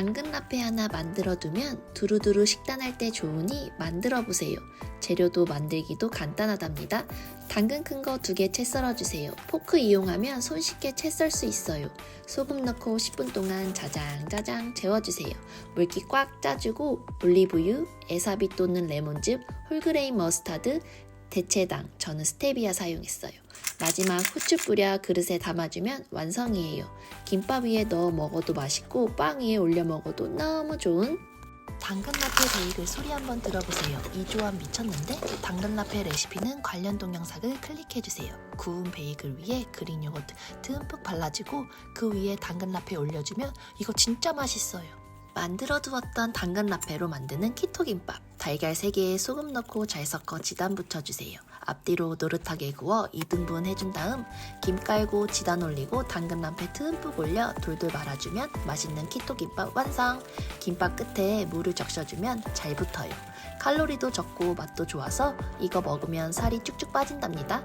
당근 라페 하나 만들어 두면 두루두루 식단할 때 좋으니 만들어 보세요. 재료도 만들기도 간단하답니다. 당근 큰 거 두 개 채 썰어 주세요. 포크 이용하면 손쉽게 채 썰 수 있어요. 소금 넣고 10분 동안 자장자장 재워주세요. 물기 꽉 짜주고 올리브유, 에사비 또는 레몬즙, 홀그레인 머스타드, 대체당, 저는 스테비아 사용했어요. 마지막 후추 뿌려 그릇에 담아주면 완성이에요. 김밥 위에 넣어 먹어도 맛있고 빵 위에 올려 먹어도 너무 좋은 당근 라페 베이글 소리 한번 들어보세요. 이 조합 미쳤는데? 당근 라페 레시피는 관련 동영상을 클릭해주세요. 구운 베이글 위에 그릭 요거트 듬뿍 발라주고 그 위에 당근 라페 올려주면 이거 진짜 맛있어요. 만들어 두었던 당근 라페로 만드는 키토 김밥. 달걀 3개에 소금 넣고 잘 섞어 지단 붙여주세요. 앞뒤로 노릇하게 구워 2등분 해준 다음 김 깔고 지단 올리고 당근 라페 듬뿍 올려 돌돌 말아주면 맛있는 키토 김밥 완성! 김밥 끝에 물을 적셔주면 잘 붙어요. 칼로리도 적고 맛도 좋아서 이거 먹으면 살이 쭉쭉 빠진답니다.